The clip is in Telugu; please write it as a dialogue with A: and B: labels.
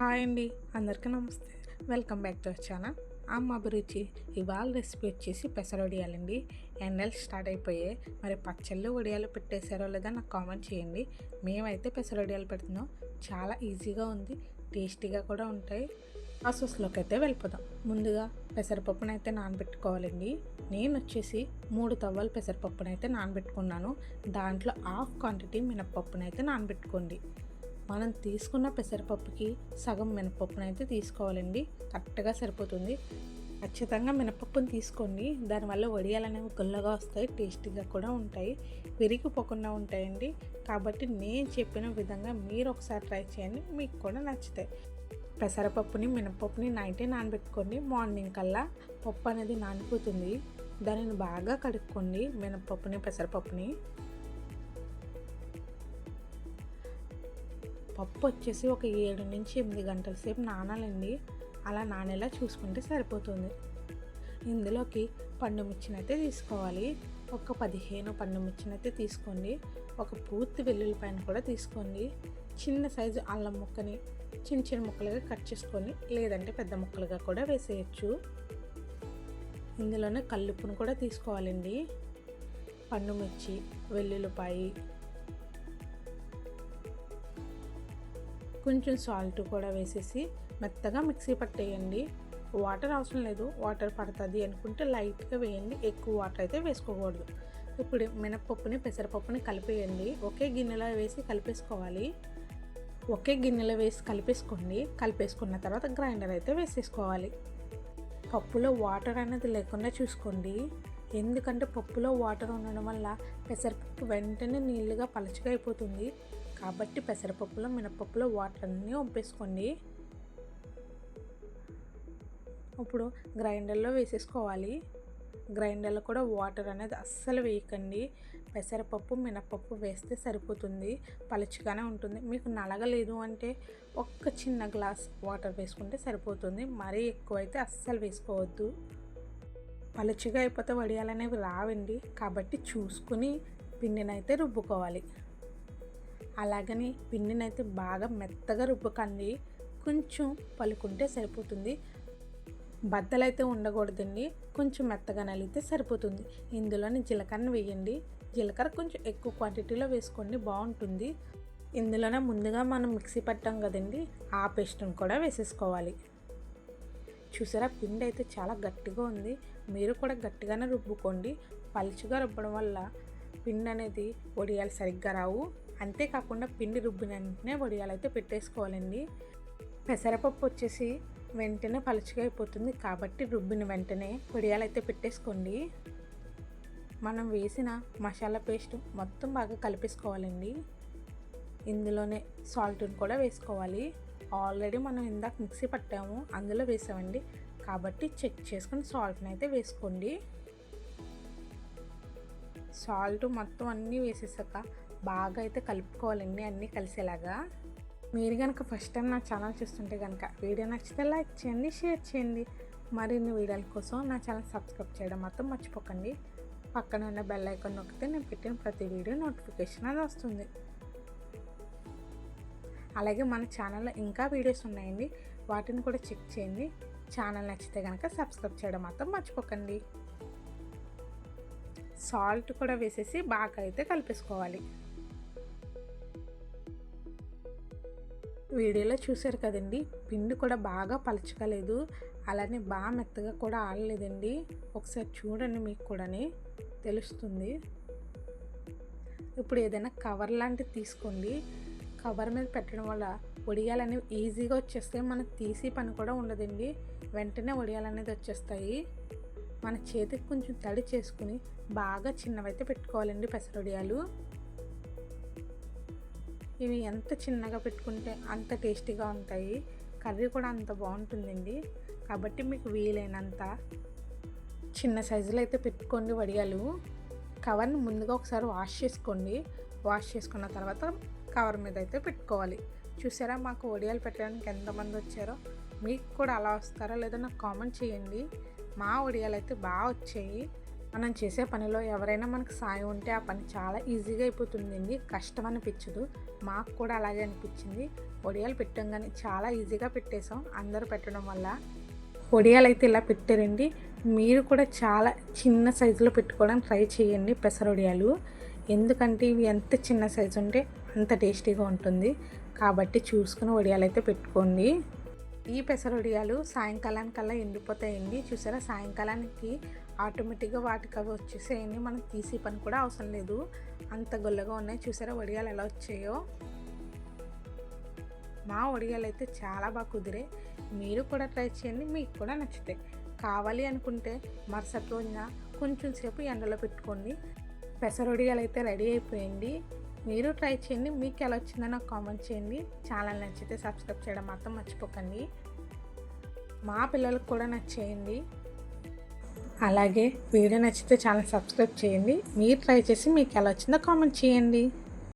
A: హాయ్ అండి అందరికీ నమస్తే. Welcome back to channel. Amma Abhiruchi ఇవాళ రెసిపీ వచ్చేసి పెసర వడియాలండి. ఎండలు స్టార్ట్ అయిపోయాయి. మరి పచ్చళ్ళు వడియాలు పెట్టేశారో లేదా నాకు కామెంట్ చేయండి. మేమైతే పెసర వడియాలు పెడుతున్నాం. చాలా ఈజీగా ఉంది టేస్టీగా కూడా ఉంటాయి. ప్రాసెస్లోకి అయితే వెళ్ళిపోదాం. ముందుగా పెసరపప్పును అయితే నానబెట్టుకోవాలండి. నేను వచ్చేసి మూడు తవ్వలు పెసరపప్పునైతే నానబెట్టుకున్నాను. దాంట్లో హాఫ్ క్వాంటిటీ మినప్పప్పునైతే నానబెట్టుకోండి. మనం తీసుకున్న పెసరపప్పుకి సగం మినపప్పును అయితే తీసుకోవాలండి. కరెక్ట్గా సరిపోతుంది. ఖచ్చితంగా మినపప్పుని తీసుకోండి. దానివల్ల వడియాలు అనేవి గుల్లగా వస్తాయి టేస్టీగా కూడా ఉంటాయి విరిగిపోకుండా ఉంటాయండి. కాబట్టి నేను చెప్పిన విధంగా మీరు ఒకసారి ట్రై చేయండి మీకు కూడా నచ్చుతాయి. పెసరపప్పుని మినపప్పుని నైటే నానబెట్టుకోండి. మార్నింగ్ కల్లా పప్పు అనేది నానిపోతుంది. దానిని బాగా కడుక్కోండి మినపప్పుని పెసరపప్పుని. పప్పు వచ్చేసి ఒక ఏడు నుంచి ఎనిమిది గంటల సేపు నానాలండి. అలా నానేలా చూసుకుంటే సరిపోతుంది. ఇందులోకి పండు మిర్చినైతే తీసుకోవాలి. ఒక పదిహేను పండు మిర్చినైతే తీసుకోండి. ఒక పూర్తి వెల్లుల్లిపాయను కూడా తీసుకోండి. చిన్న సైజు అల్లం ముక్కని చిన్న చిన్న ముక్కలుగా కట్ చేసుకొని లేదంటే పెద్ద ముక్కలుగా కూడా వేసేయచ్చు. ఇందులోనే కల్లుప్పును కూడా తీసుకోవాలండి. పండుమిర్చి వెల్లుల్లిపాయి కొంచెం సాల్ట్ కూడా వేసేసి మెత్తగా మిక్సీ పట్టేయండి. వాటర్ అవసరం లేదు. వాటర్ పడుతుంది అనుకుంటే లైట్గా వేయండి. ఎక్కువ వాటర్ అయితే వేసుకోకూడదు. ఇప్పుడు మినపప్పుని పెసరపప్పుని కలిపేయండి. ఒకే గిన్నెలో వేసి కలిపేసుకోవాలి. ఒకే గిన్నెలో వేసి కలిపేసుకోండి. కలిపేసుకున్న తర్వాత గ్రైండర్ అయితే వేసేసుకోవాలి. పప్పులో వాటర్ అనేది లేకుండా చూసుకోండి. ఎందుకంటే పప్పులో వాటర్ ఉండడం వల్ల పెసరపప్పు వెంటనే నీళ్ళుగా పలచగా అయిపోతుంది. కాబట్టి పెసరపప్పులో మినపప్పులో వాటర్ అన్నీ వంపేసుకోండి ఇప్పుడు గ్రైండర్లో వేసేసుకోవాలి. గ్రైండర్లో కూడా వాటర్ అనేది అస్సలు వేయకండి. పెసరపప్పు మినపప్పు వేస్తే సరిపోతుంది. పలుచగానే ఉంటుంది. మీకు నలగలేదు అంటే ఒక్క చిన్న గ్లాస్ వాటర్ వేసుకుంటే సరిపోతుంది. మరీ ఎక్కువైతే అస్సలు వేసుకోవద్దు. పలుచగా అయిపోతే వడియాలనేవి రావండి. కాబట్టి చూసుకుని పిండినైతే రుబ్బుకోవాలి. అలాగని పిండినైతే బాగా మెత్తగా రుబ్బకండి. కొంచెం పలుకుంటే సరిపోతుంది. బద్దలైతే ఉండకూడదండి. కొంచెం మెత్తగా నలిగితే సరిపోతుంది. ఇందులోని జీలకర్ర వేయండి. జీలకర్ర కొంచెం ఎక్కువ క్వాంటిటీలో వేసుకోండి బాగుంటుంది. ఇందులోనే ముందుగా మనం మిక్సీ పట్టాం కదండి ఆ పేస్ట్ని కూడా వేసేసుకోవాలి. చూసారా పిండి అయితే చాలా గట్టిగా ఉంది. మీరు కూడా గట్టిగానే రుబ్బుకోండి. పలుచుగా రుబ్బడం వల్ల పిండి అనేది వడియాలు సరిగ్గా రావు. అంతేకాకుండా పిండి రుబ్బిన వెంటనే వడియాలు అయితే పెట్టేసుకోవాలండి. పెసరపప్పు వచ్చేసి వెంటనే పలుచగా అయిపోతుంది కాబట్టి రుబ్బిన వెంటనే వడియాలు అయితే పెట్టేసుకోండి. మనం వేసిన మసాలా పేస్ట్ మొత్తం బాగా కలిపేసుకోవాలండి. ఇందులోనే సాల్ట్ని కూడా వేసుకోవాలి. ఆల్రెడీ మనం ఇందాక మిక్సీ పట్టాము అందులో వేసామండి. కాబట్టి చెక్ చేసుకుని సాల్ట్ని అయితే వేసుకోండి. సాల్ట్ మొత్తం అన్నీ వేసేసాక బాగా అయితే కలుపుకోవాలండి అన్నీ కలిసేలాగా. మీరు కనుక ఫస్ట్ టైం నా ఛానల్ చూస్తుంటే కనుక వీడియో నచ్చితే లైక్ చేయండి షేర్ చేయండి. మరిన్ని వీడియోల కోసం నా ఛానల్ సబ్స్క్రైబ్ చేయడం మాత్రం మర్చిపోకండి. పక్కన ఉన్న బెల్ ఐకాన్ నొక్కితే నేను పెట్టిన ప్రతి వీడియో నోటిఫికేషన్ అది వస్తుంది. అలాగే మన ఛానల్లో ఇంకా వీడియోస్ ఉన్నాయండి. వాటిని కూడా చెక్ చేయండి. ఛానల్ నచ్చితే కనుక సబ్స్క్రైబ్ చేయడం మాత్రం మర్చిపోకండి. సాల్ట్ కూడా వేసేసి బాగా అయితే కలిపేసుకోవాలి. వీడియోలో చూసారు కదండి. పిండి కూడా బాగా పలచకలేదు. అలానే బాగా మెత్తగా కూడా ఆడలేదండి. ఒకసారి చూడండి మీకు కూడా తెలుస్తుంది. ఇప్పుడు ఏదైనా కవర్ లాంటిది తీసుకోండి. కవర్ మీద పెట్టడం వల్ల ఒడియాలనేవి ఈజీగా వచ్చేస్తాయి. మనకు తీసి పని కూడా ఉండదండి. వెంటనే వడియాలు అనేది వచ్చేస్తాయి. మన చేతికి కొంచెం తడి చేసుకుని బాగా చిన్నవైతే పెట్టుకోవాలండి పెసరొడియాలు. ఇవి ఎంత చిన్నగా పెట్టుకుంటే అంత టేస్టీగా ఉంటాయి. కర్రీ కూడా అంత బాగుంటుందండి. కాబట్టి మీకు వీలైనంత చిన్న సైజులో అయితే పెట్టుకోండి వడియాలు. కవర్ని ముందుగా ఒకసారి వాష్ చేసుకోండి. వాష్ చేసుకున్న తర్వాత కవర్ మీద అయితే పెట్టుకోవాలి. చూసారా మాకు వడియాలు పెట్టడానికి ఎంతమంది వచ్చారో? మీకు కూడా అలా వస్తారో? లేదో నాకు కామెంట్ చేయండి. మా వడియాలు అయితే బాగా వచ్చాయి. మనం చేసే పనిలో ఎవరైనా మనకు సాయం ఉంటే ఆ పని చాలా ఈజీగా అయిపోతుందండి. కష్టం అనిపించదు. మాకు కూడా అలాగే అనిపించింది. వడియాలు పెట్టంగానే చాలా ఈజీగా పెట్టేశాం. అందరూ పెట్టడం వల్ల వడియాలు అయితే ఇలా పెట్టారండి. మీరు కూడా చాలా చిన్న సైజులో పెట్టుకోవడానికి ట్రై చేయండి పెసరొడియాలు ఎందుకంటే ఇవి ఎంత చిన్న సైజు ఉంటే అంత టేస్టీగా ఉంటుంది. కాబట్టి చూసుకుని వడియాలు అయితే పెట్టుకోండి. ఈ పెసరొడియాలు సాయంకాలానికల్లా ఎండిపోతాయండి. చూసారా? సాయంకాలానికి ఆటోమేటిక్గా వాటికి అవి వచ్చేసేయండి. మనం తీసే పని కూడా అవసరం లేదు. అంత గొల్లగా ఉన్నాయి. చూసారా? వడియాలు ఎలా వచ్చాయో? మా వడియాలు అయితే చాలా బాగా కుదిరే మీరు కూడా ట్రై చేయండి. మీకు కూడా నచ్చుతాయి కావాలి అనుకుంటే మరుసటి రోజున కొంచెం సేపు ఎండలో పెట్టుకోండి. పెసరొడియాలు అయితే రెడీ అయిపోయింది. మీరు ట్రై చేయండి. మీకు ఎలా వచ్చిందో నాకు కామెంట్ చేయండి. ఛానల్ నచ్చితే సబ్స్క్రైబ్ చేయడం మాత్రం మర్చిపోకండి. మా పిల్లలకు కూడా నచ్చేయండి. అలాగే వీడియో నచ్చితే ఛానల్ సబ్స్క్రైబ్ చేయండి. మీరు ట్రై చేసి మీకు ఎలా వచ్చిందో కామెంట్ చేయండి.